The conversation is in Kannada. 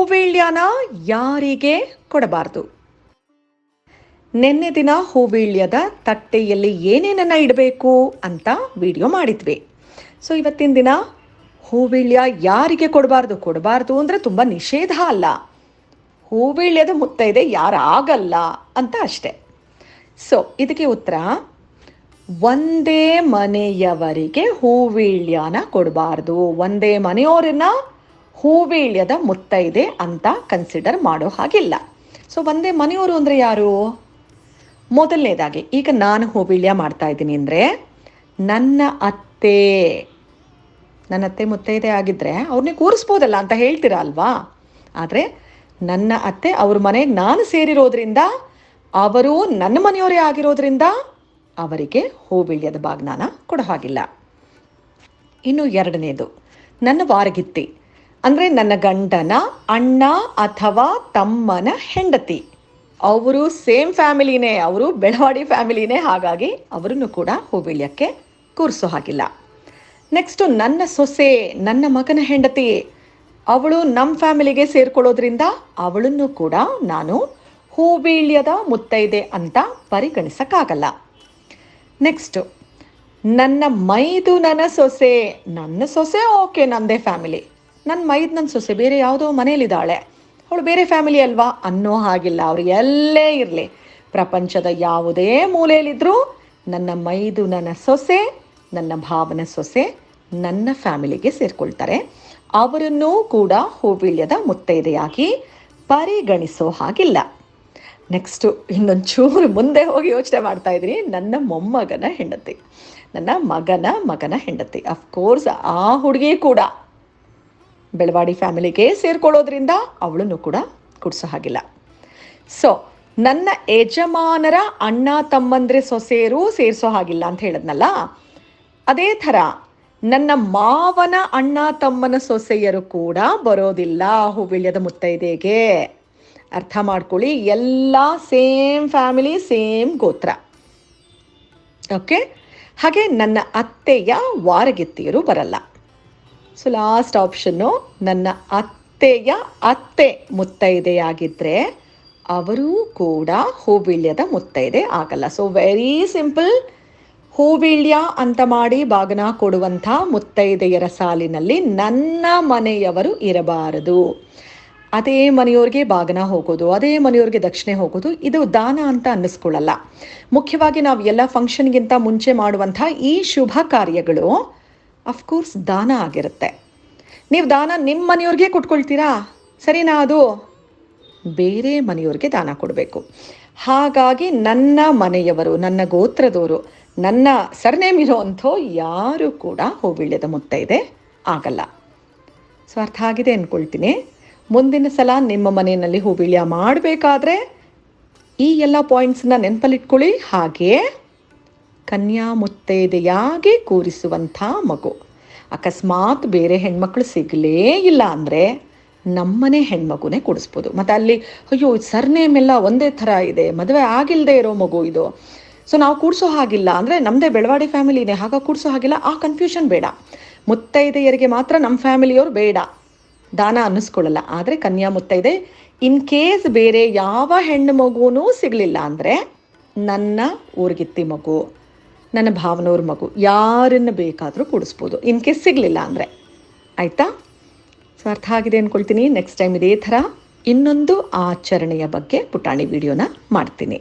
ಹೂವೀಳ್ಯನ ಯಾರಿಗೆ ಕೊಡಬಾರದು? ನಿನ್ನೆ ದಿನ ಹೂವೀಳ್ಯದ ತಟ್ಟೆಯಲ್ಲಿ ಏನೇನನ್ನ ಇಡಬೇಕು ಅಂತ ವಿಡಿಯೋ ಮಾಡಿದ್ವಿ. ಸೊ ಇವತ್ತಿನ ದಿನ ಹೂವೀಳ್ಯ ಯಾರಿಗೆ ಕೊಡಬಾರ್ದು? ಕೊಡಬಾರ್ದು ಅಂದರೆ ತುಂಬ ನಿಷೇಧ ಅಲ್ಲ. ಹೂವೀಳ್ಯದ ಮುತ್ತೈದೆ ಯಾರಾಗಲ್ಲ ಅಂತ ಅಷ್ಟೆ. ಸೊ ಇದಕ್ಕೆ ಉತ್ತರ, ಒಂದೇ ಮನೆಯವರಿಗೆ ಹೂವೀಳ್ಯನ ಕೊಡಬಾರ್ದು. ಒಂದೇ ಮನೆಯವರನ್ನ ಹೂವೀಳ್ಯದ ಮುತ್ತೈದೆ ಅಂತ ಕನ್ಸಿಡರ್ ಮಾಡೋ ಹಾಗಿಲ್ಲ. ಸೊ ಒಂದೇ ಮನೆಯವರು ಅಂದರೆ ಯಾರು? ಮೊದಲನೇದಾಗಿ, ಈಗ ನಾನು ಹೂವೀಳ್ಯ ಮಾಡ್ತಾ ಇದ್ದೀನಿ ಅಂದರೆ ನನ್ನ ಅತ್ತೆ. ನನ್ನ ಅತ್ತೆ ಮುತ್ತೈದೆ ಆಗಿದ್ದರೆ ಅವ್ರನ್ನೇ ಕೂರಿಸ್ಬೋದಲ್ಲ ಅಂತ ಹೇಳ್ತೀರಾ ಅಲ್ವಾ? ಆದರೆ ನನ್ನ ಅತ್ತೆ ಅವ್ರ ಮನೆಗೆ ನಾನು ಸೇರಿರೋದ್ರಿಂದ, ಅವರು ನನ್ನ ಮನೆಯವರೇ ಆಗಿರೋದ್ರಿಂದ ಅವರಿಗೆ ಹೂವಿಳ್ಯದ ಬಾಗ್ನಾನ ಕೊಡೋ ಹಾಗಿಲ್ಲ. ಇನ್ನು ಎರಡನೇದು, ನನ್ನ ವಾರಗಿತ್ತಿ. ಅಂದರೆ ನನ್ನ ಗಂಡನ ಅಣ್ಣ ಅಥವಾ ತಮ್ಮನ ಹೆಂಡತಿ. ಅವರು ಸೇಮ್ ಫ್ಯಾಮಿಲಿನೇ, ಅವರು ಬೆಳವಾಡಿ ಫ್ಯಾಮಿಲಿನೇ, ಹಾಗಾಗಿ ಅವರನ್ನು ಕೂಡ ಹೂವಿಳ್ಯಕ್ಕೆ ಕೂರಿಸೋ ಹಾಗಿಲ್ಲ. ನೆಕ್ಸ್ಟು ನನ್ನ ಸೊಸೆ, ನನ್ನ ಮಗನ ಹೆಂಡತಿ, ಅವಳು ನಮ್ಮ ಫ್ಯಾಮಿಲಿಗೆ ಸೇರ್ಕೊಳ್ಳೋದ್ರಿಂದ ಅವಳನ್ನು ಕೂಡ ನಾನು ಹೂಬೀಳ್ಯದ ಮುತ್ತೈದೆ ಅಂತ ಪರಿಗಣಿಸೋಕ್ಕಾಗಲ್ಲ. ನೆಕ್ಸ್ಟು ನನ್ನ ಮೈದು ನನ್ನ ಸೊಸೆ ನನ್ನ ಸೊಸೆ ಓಕೆ ನನ್ನದೇ ಫ್ಯಾಮಿಲಿ. ನನ್ನ ಮೈದ್ ನನ್ನ ಸೊಸೆ ಬೇರೆ ಯಾವುದೋ ಮನೇಲಿದ್ದಾಳೆ ಅವಳು ಬೇರೆ ಫ್ಯಾಮಿಲಿ ಅಲ್ವಾ? ಅನ್ನೋ ಹಾಗಿಲ್ಲ. ಅವ್ರು ಎಲ್ಲೇ ಇರಲಿ. ಪ್ರಪಂಚದ ಯಾವುದೇ ಮೂಲೆಯಲ್ಲಿದ್ದರೂ ನನ್ನ ಮೈದು ನನ್ನ ಸೊಸೆ, ನನ್ನ ಭಾವನ ಸೊಸೆ, ನನ್ನ ಫ್ಯಾಮಿಲಿಗೆ ಸೇರಿಕೊಳ್ತಾರೆ. ಅವರನ್ನೂ ಕೂಡ ಹೂವಿಳ್ಯದ ಮುತ್ತೈದೆಯಾಗಿ ಪರಿಗಣಿಸೋ ಹಾಗಿಲ್ಲ. ನೆಕ್ಸ್ಟು ಇನ್ನೊಂದು ಚೂರು ಮುಂದೆ ಹೋಗಿ ಯೋಚನೆ ಮಾಡ್ತಾ ಇದ್ದೀನಿ. ನನ್ನ ಮೊಮ್ಮಗನ ಹೆಂಡತಿ. ನನ್ನ ಮಗನ ಮಗನ ಹೆಂಡತಿ. ಅಫ್ಕೋರ್ಸ್ ಆ ಹುಡುಗಿ ಕೂಡ. ಬೆಳವಾಡಿ ಫ್ಯಾಮಿಲಿಗೆ ಸೇರ್ಕೊಳ್ಳೋದ್ರಿಂದ ಅವಳನ್ನು ಕೂಡ ಕುಡಿಸೋ ಹಾಗಿಲ್ಲ. ಸೊ ನನ್ನ ಯಜಮಾನರ ಅಣ್ಣ ತಮ್ಮಂದ್ರೆ ಸೊಸೆಯರು ಸೇರಿಸೋ ಹಾಗಿಲ್ಲ ಅಂತ ಹೇಳಿದ್ನಲ್ಲ? ಅದೇ ಥರ ನನ್ನ ಮಾವನ ಅಣ್ಣ ತಮ್ಮನ ಸೊಸೆಯರು ಕೂಡ ಬರೋದಿಲ್ಲ. ಹೂವಿಳ್ಯದ ಮುತ್ತೈದೆಗೆ. ಅರ್ಥ ಮಾಡ್ಕೊಳ್ಳಿ, ಎಲ್ಲ ಸೇಮ್ ಫ್ಯಾಮಿಲಿ, ಸೇಮ್ ಗೋತ್ರ. ಓಕೆ ಹಾಗೆ ನನ್ನ ಅತ್ತೆಯ ವಾರಗಿತ್ತಿಯರು ಬರಲ್ಲ. ಸೊ ಲಾಸ್ಟ್ ಆಪ್ಷನ್ನು ನನ್ನ ಅತ್ತೆಯ ಅತ್ತೆ ಮುತ್ತೈದೆಯಾಗಿದ್ದರೆ ಅವರೂ ಕೂಡ ಹೂವಿಳ್ಯದ ಮುತ್ತೈದೆ ಆಗಲ್ಲ. ಸೊ ವೆರಿ ಸಿಂಪಲ್ ಹೂವಿಳ್ಯ ಅಂತ ಮಾಡಿ ಬಾಗನ ಕೊಡುವಂಥ ಮುತ್ತೈದೆಯರ ಸಾಲಿನಲ್ಲಿ ನನ್ನ ಮನೆಯವರು ಇರಬಾರದು. ಅದೇ ಮನೆಯವ್ರಿಗೆ ಬಾಗನ ಹೋಗೋದು, ಅದೇ ಮನೆಯವ್ರಿಗೆ ದಕ್ಷಿಣೆ ಹೋಗೋದು, ಇದು ದಾನ ಅಂತ ಅನ್ನಿಸ್ಕೊಳ್ಳಲ್ಲ. ಮುಖ್ಯವಾಗಿ ನಾವು ಎಲ್ಲ ಫಂಕ್ಷನ್ಗಿಂತ ಮುಂಚೆ ಮಾಡುವಂಥ ಈ ಶುಭ ಕಾರ್ಯಗಳು ಅಫ್ಕೋರ್ಸ್ ದಾನ ಆಗಿರುತ್ತೆ. ನೀವು ದಾನ ನಿಮ್ಮ ಮನೆಯವ್ರಿಗೆ ಕೊಟ್ಕೊಳ್ತೀರಾ? ಸರಿನಾ ಅದು? ಬೇರೆ ಮನೆಯವ್ರಿಗೆ ದಾನ ಕೊಡಬೇಕು. ಹಾಗಾಗಿ ನನ್ನ ಮನೆಯವರು, ನನ್ನ ಗೋತ್ರದವರು, ನನ್ನ ಸರ್ನೇಮ್ ಇರೋವಂಥೋ ಯಾರು ಕೂಡ ಹೂವಿಳ್ಯದ ಮುತ್ತೈದೆ ಆಗಲ್ಲ. ಸೊ ಅರ್ಥ ಆಗಿದೆ ಅಂದ್ಕೊಳ್ತೀನಿ ಮುಂದಿನ ಸಲ ನಿಮ್ಮ ಮನೆಯಲ್ಲಿ ಹೂವಿಳ್ಯ ಮಾಡಬೇಕಾದ್ರೆ ಈ ಎಲ್ಲ ಪಾಯಿಂಟ್ಸನ್ನ ನೆನಪಲ್ಲಿಟ್ಕೊಳ್ಳಿ. ಹಾಗೆ ಕನ್ಯಾ ಮುತ್ತೈದೆಯಾಗಿ ಕೂರಿಸುವಂಥ ಮಗು. ಅಕಸ್ಮಾತ್ ಬೇರೆ ಹೆಣ್ಮಕ್ಳು ಸಿಗಲೇ ಇಲ್ಲ ಅಂದರೆ ನಮ್ಮನೆ ಹೆಣ್ಮಗುನೇ ಕೊಡಿಸ್ಬೋದು. ಮತ್ತು ಅಲ್ಲಿ, ಅಯ್ಯೋ ಸರ್ನೇಮ್ ಎಲ್ಲ ಒಂದೇ ಥರ ಇದೆ, ಮದುವೆ ಆಗಿಲ್ಲದೆ ಇರೋ ಮಗು ಇದು. ಸೊ ನಾವು ಕೂಡಿಸೋ ಹಾಗಿಲ್ಲ ಅಂದರೆ ನಮ್ಮದೇ ಬೆಳವಾಡಿ ಫ್ಯಾಮಿಲಿನೇ ಹಾಗೆ ಕೂಡಿಸೋ ಹಾಗಿಲ್ಲ, ಆ ಕನ್ಫ್ಯೂಷನ್ ಬೇಡ. ಮುತ್ತೈದೆಯರಿಗೆ ಮಾತ್ರ ನಮ್ಮ ಫ್ಯಾಮಿಲಿಯವರು ಬೇಡ. ದಾನ ಅನ್ನಿಸ್ಕೊಳ್ಳಲ್ಲ. ಆದರೆ ಕನ್ಯಾ ಮುತ್ತೈದೆ ಇನ್ ಕೇಸ್ ಬೇರೆ ಯಾವ ಹೆಣ್ಣು ಮಗುನೂ ಸಿಗಲಿಲ್ಲ ಅಂದರೆ ನನ್ನ ಊರಿಗಿತ್ತಿ ಮಗು. ನನ್ನ ಭಾವನವ್ರ ಮಗು. ಯಾರನ್ನು ಬೇಕಾದರೂ ಕೂಡಿಸ್ಬೋದು. ಇನ್ ಕೇಸ್ ಸಿಗಲಿಲ್ಲ ಅಂದರೆ. ಆಯಿತಾ? ಸೊ ಅರ್ಥ ಆಗಿದೆ ಅಂದ್ಕೊಳ್ತೀನಿ ನೆಕ್ಸ್ಟ್ ಟೈಮ್ ಇದೇ ಥರ ಇನ್ನೊಂದು ಆಚರಣೆಯ ಬಗ್ಗೆ ಪುಟಾಣಿ ವಿಡಿಯೋನ ಮಾಡ್ತೀನಿ.